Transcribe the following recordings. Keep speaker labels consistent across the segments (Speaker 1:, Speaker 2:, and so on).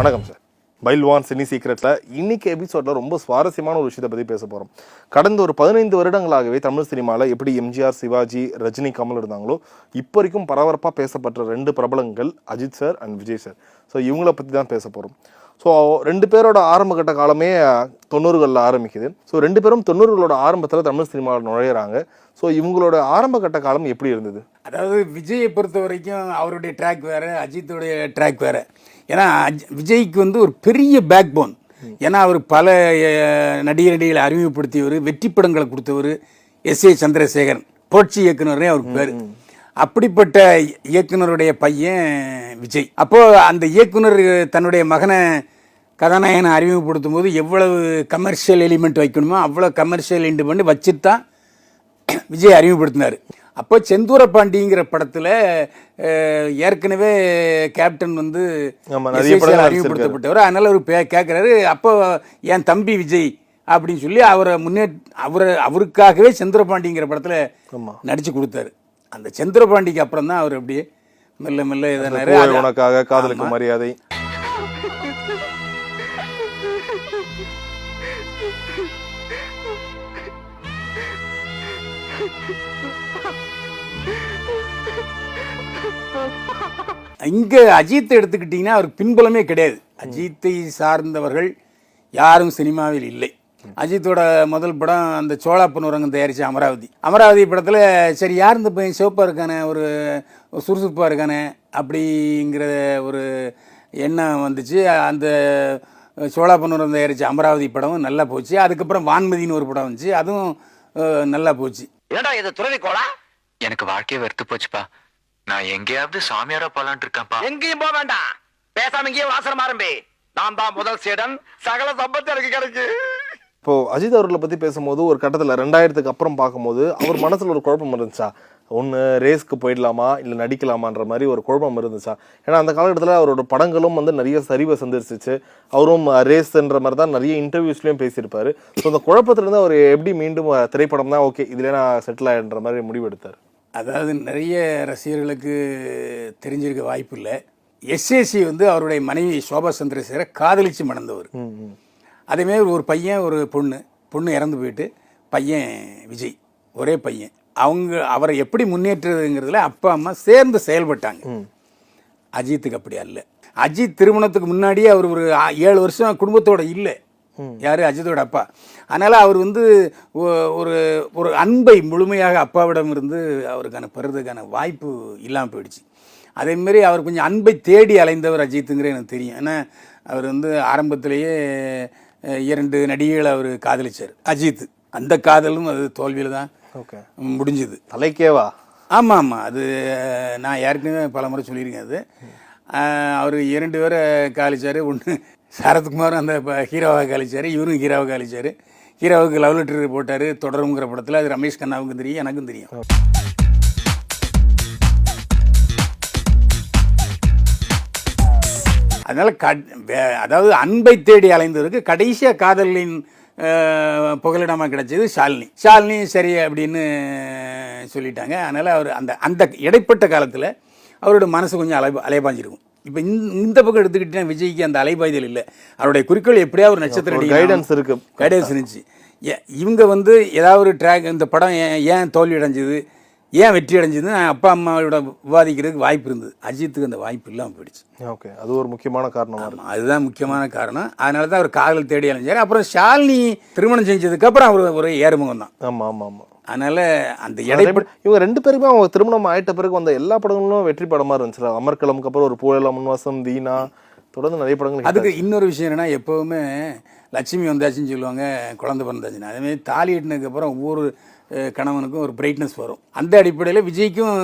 Speaker 1: வணக்கம் சார். பைல்வான் சினி சீக்ரெட்டில் இன்னைக்கு எபிசோடில் ரொம்ப சுவாரஸ்யமான ஒரு விஷயத்தை பற்றி பேச போகிறோம் கடந்த ஒரு பதினைந்து வருடங்களாகவே தமிழ் சினிமாவில் எப்படி எம்ஜிஆர் சிவாஜி ரஜினி கமல் இருந்தாங்களோ இப்போ வரைக்கும் பரபரப்பாக பேசப்பட்ட ரெண்டு பிரபலங்கள் Ajith sir and Vijay sir. So இவங்கள பற்றி தான் பேச போகிறோம் ஸோ ரெண்டு பேரோட ஆரம்பகட்ட காலமே தொண்ணூறுகளில் ஆரம்பிக்குது. ஸோ ரெண்டு பேரும் தொண்ணூறுகளோட ஆரம்பத்தில் தமிழ் சினிமாவில் நுழையிறாங்க. ஸோ இவங்களோட ஆரம்ப கட்ட காலம் எப்படி இருந்தது?
Speaker 2: அதாவது விஜயை பொறுத்த வரைக்கும் அவருடைய ட்ராக் வேற அஜித்துடைய ட்ராக் வேற. ஏன்னா அஜ்- விஜய்க்கு வந்து ஒரு பெரிய பேக் போன் ஏன்னா அவர் பல அஹ், நடிகர் நடிகளை அறிமுகப்படுத்தியவர் வெற்றி படங்களை கொடுத்தவர் எஸ் ஏ சந்திரசேகரன். புரட்சி இயக்குனரே அவருக்கு பேர். அப்படிப்பட்ட இயக்குனருடைய பையன் விஜய். அப்போ அந்த இயக்குனர் தன்னுடைய மகனை கதாநாயகனை அறிமுகப்படுத்தும் போது எவ்வளவு கமர்ஷியல் எலிமெண்ட் வைக்கணுமோ அவ்வளோ கமர்ஷியல் எலிமெண்ட் பண்ணி வச்சுட்டு தான் விஜய் அறிமுகப்படுத்தினார். அப்போ செந்தூர பாண்டிங்கிற படத்தில் ஏற்கனவே கேப்டன் வந்து அறிமுகப்படுத்தப்பட்டவர். அதனால அவர் பே கேட்குறாரு அப்போ என் தம்பி விஜய் அப்படின்னு சொல்லி அவரை முன்னே அவரை அவருக்காகவே செந்தூரபாண்டிங்கிற படத்தில். நடிச்சு கொடுத்தாரு. அந்த செந்தூரபாண்டிக்கு அப்புறம் தான் அவர் அப்படியே மெல்ல மெல்ல இதனாரு
Speaker 1: உனக்காக காதலுக்கு மரியாதை.
Speaker 2: இங்கே அஜித்தை எடுத்துக்கிட்டிங்கன்னா அவருக்கு பின்புலமே கிடையாது. அஜித்தை சார்ந்தவர்கள் யாரும் சினிமாவில் இல்லை. அஜித்தோட முதல் படம் அந்த சோழாப்பனூரங்கம் தயாரித்த அமராவதி. அமராவதி படத்தில் சரி யார் இந்த பையன்? சிவப்பாக இருக்கானே ஒரு சுறுசுறுப்பாக இருக்கானே அப்படிங்கிற ஒரு எண்ணம் வந்துச்சு. அந்த சோழாப்பனூரம் தயாரித்த அமராவதி படமும் நல்லா போச்சு. அதுக்கப்புறம் வான்மதின்னு ஒரு படம் வந்துச்சு. அதுவும் நல்லா போச்சு.
Speaker 3: ஏண்டா இது துறவி கோலா?
Speaker 4: எனக்கு வாழ்க்கையே வெறுத்து போச்சுப்பா. நான் எங்கேயாவது சாமியாரா போலான்ட்டு இருக்கேன்ப்பா.
Speaker 3: எங்கேயும் போக வேண்டாம். பேசாம இங்கேயே வாசனம் ஆரம்பி நான் தான் முதல் சீடன். சகல சம்பத்து எனக்கு கிடைக்கு
Speaker 1: இப்போ அஜித் அவர்களை பத்தி பேசும்போது ஒரு கட்டத்துல ரெண்டாயிரத்துக்கு அப்புறம் பார்க்கும்போது அவர் மனசுல ஒரு குழப்பம் இருந்துச்சா? ஒன்று ரேஸ்க்கு போயிடலாமா? இல்லை நடிக்கலாமான்ற மாதிரி ஒரு குழப்பம் இருந்துச்சா. ஏன்னா அந்த காலகட்டத்தில் அவரோட படங்களும் வந்து நிறைய சரிவை சந்திச்சிச்சு அவரும் ரேஸ்ன்ற மாதிரி தான் நிறைய இன்டர்வியூஸ்லையும் பேசியிருப்பாரு. ஸோ அந்த குழப்பத்திலேருந்து அவர் எப்படி மீண்டும் திரைப்படம் தான் ஓகே இதுல நான் செட்டில் ஆயிடுற மாதிரி முடிவெடுத்தார்.
Speaker 2: அதாவது நிறைய ரசிகர்களுக்கு தெரிஞ்சிருக்க வாய்ப்பு இல்லை. எஸ்ஏசி வந்து அவருடைய மனைவி சோபா சந்திரசேகரை காதலிச்சு மணந்தவர். அதேமாரி ஒரு பையன் ஒரு பொண்ணு. பொண்ணு இறந்து போயிட்டு பையன் விஜய். ஒரே பையன். அவங்க அவரை எப்படி முன்னேற்றுறதுங்கிறதுல அப்பா அம்மா சேர்ந்து செயல்பட்டாங்க. அஜித்துக்கு அப்படி அல்ல. அஜித் திருமணத்துக்கு முன்னாடியே அவர் ஒரு ஏழு வருஷம் குடும்பத்தோட இல்லை. யாரு? அஜித்தோட அப்பா. அதனால அவர் வந்து ஒரு ஒரு அன்பை முழுமையாக அப்பாவிடம் இருந்து அவருக்கான பெறுறதுக்கான வாய்ப்பு இல்லாமல் போயிடுச்சு. அதேமாரி அவர் கொஞ்சம் அன்பை தேடி அலைந்தவர் அஜித்துங்கிற எனக்கு தெரியும். ஏன்னா அவர் வந்து ஆரம்பத்திலேயே இரண்டு நடிகைகளை அவர் காதலிச்சார். அஜித். அந்த காதலும் அது தோல்வியில் தான்
Speaker 1: ஓகே.
Speaker 2: முடிஞ்சுது.
Speaker 1: தலைக்கேவா?
Speaker 2: ஆமாம் ஆமாம் அது நான் ஏற்கனவே பல முறை சொல்லியிருக்கேன் அது. அவர் இரண்டு பேரை காலிச்சார் ஒன்று சரத்குமாரும் அந்த ப- ஹீரோவாக காலிச்சார் இவரும் ஹீரோவாக காலிச்சார் ஹீரோவுக்கு லவ் லெட்டர் போட்டார் தொடருங்கிற படத்தில் அது ரமேஷ் கண்ணாவுக்கும் தெரியும் எனக்கும் தெரியும். அதனால் வே- அதாவது அன்பை தேடி அலைந்தவருக்கு கடைசியாக காதலின் புகலிடமாக கிடைச்சது ஷாலினி. ஷாலினி சரி அப்படின்னு சொல்லிட்டாங்க. அதனால் அவர் அந்த அந்த இடைப்பட்ட காலத்தில் அவரோட மனசு கொஞ்சம் அலை அலைபாஞ்சிருக்கும் இப்போ இந்த பக்கம் எடுத்துக்கிட்டீங்கன்னா விஜய்க்கு அந்த அலைபாய்தல் இல்லை. அவருடைய குறிக்கோள் எப்படியா ஒரு நட்சத்திர
Speaker 1: ஒரு
Speaker 2: நடிகனா-
Speaker 1: guidance இருக்கு.
Speaker 2: கைடன்ஸ் இருந்துச்சு. இவங்க வந்து ஏதாவது ஒரு ட்ராக் இந்த படம் ஏன் தோல்வி அடைஞ்சது? ஏன் வெற்றி அடைஞ்சதுன்னு அப்பா அம்மாவோட விவாதிக்கிறதுக்கு வாய்ப்பு இருந்தது. அஜித்துக்கு அந்த வாய்ப்பு இல்லாமல் போயிடுச்சு.
Speaker 1: ஓகே அது ஒரு முக்கியமான காரணமா
Speaker 2: அதுதான் முக்கியமான காரணம். அதனால தான் அவர் காதல் தேடி அலைஞ்சார். அப்புறம் ஷாலினி திருமணம் செஞ்சதுக்கு அப்புறம் அவர் ஒரு ஏறுமுகம் தான்
Speaker 1: ஆமா ஆமா ஆமா.
Speaker 2: அதனால அந்த
Speaker 1: மாதிரி இவங்க ரெண்டு பேருமே அவங்க திருமணம் ஆயிட்ட பிறகு வந்த எல்லா படங்களும் வெற்றி படமா இருந்துச்சு. அமர்கலமுக்கு அப்புறம் ஒரு பூழலாம் முன்வாசம் தீனா தொடர்ந்து நிறைய படங்கள்
Speaker 2: அதுக்கு இன்னொரு விஷயம் என்னன்னா எப்போவுமே லட்சுமி வந்தாச்சுன்னு சொல்லுவாங்க குழந்தை பிறந்தாச்சுன்னு. அதேமாதிரி தாலி எட்டினதுக்கு அப்புறம் ஒவ்வொரு கணவனுக்கும் ஒரு பிரைட்னஸ் வரும். அந்த அடிப்படையில் விஜய்க்கும்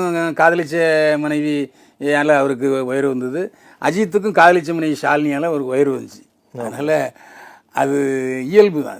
Speaker 2: காதலிச்ச மனைவி யால அவருக்கு உயர்வு வந்தது. அஜித்துக்கும் காதலிச்ச மனைவி ஷாலினியால் அவருக்கு உயர்வு வந்துச்சு. அதனால் அது இயல்பு தான்